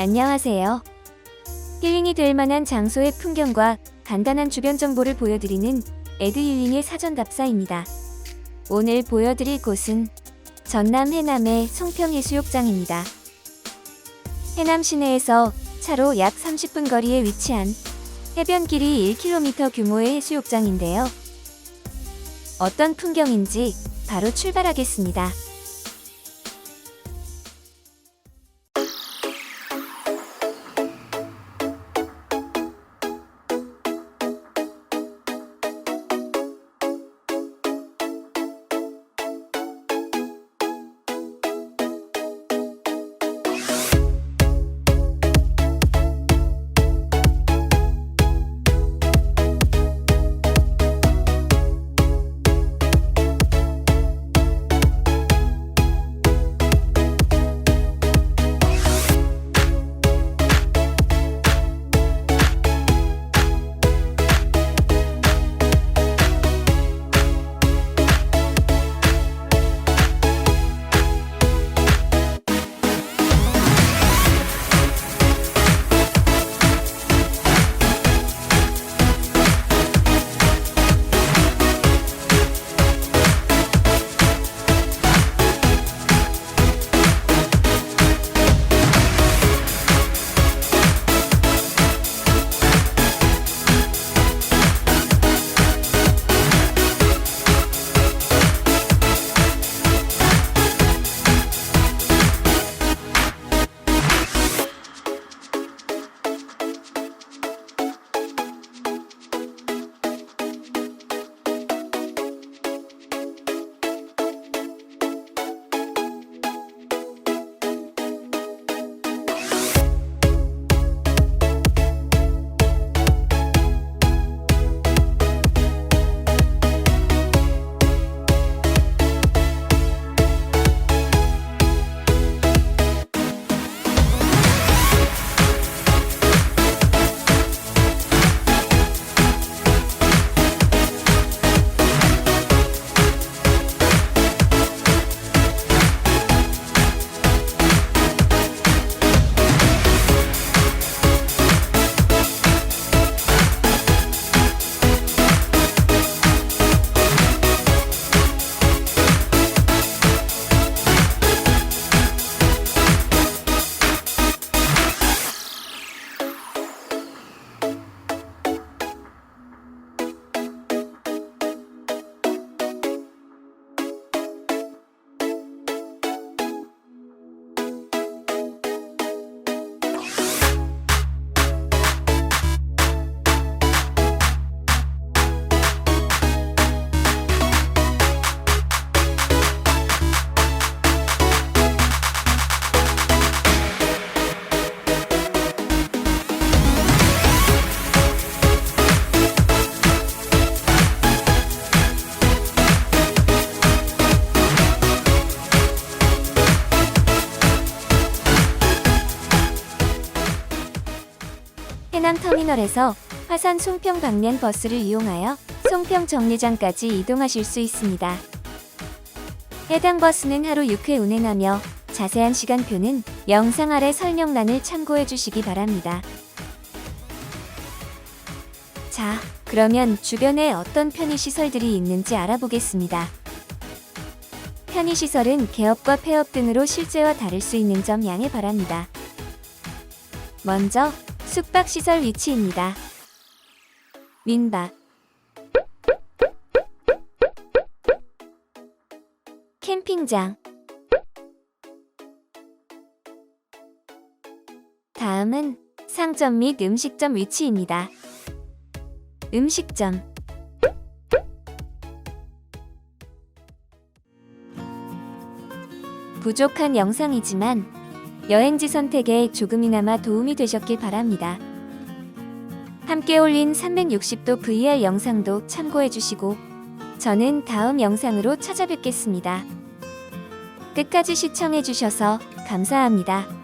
안녕하세요. 힐링이 될 만한 장소의 풍경과 간단한 주변 정보를 보여드리는 에드 힐링의 사전 답사입니다. 오늘 보여드릴 곳은 전남 해남의 송평해수욕장입니다. 해남 시내에서 차로 약 30분 거리에 위치한 해변 길이 1km 규모의 해수욕장인데요. 어떤 풍경인지 바로 출발하겠습니다. 해남터미널에서 화산 송평 방면 버스를 이용하여 송평 정류장까지 이동하실 수 있습니다. 해당 버스는 하루 6회 운행하며 자세한 시간표는 영상 아래 설명란을 참고해 주시기 바랍니다. 자, 그러면 주변에 어떤 편의시설들이 있는지 알아보겠습니다. 편의시설은 개업과 폐업 등으로 실제와 다를 수 있는 점 양해 바랍니다. 먼저 숙박시설 위치입니다. 민박 캠핑장 다음은 상점 및 음식점 위치입니다. 음식점 부족한 영상이지만 여행지 선택에 조금이나마 도움이 되셨길 바랍니다. 함께 올린 360도 VR 영상도 참고해 주시고 저는 다음 영상으로 찾아뵙겠습니다. 끝까지 시청해 주셔서 감사합니다.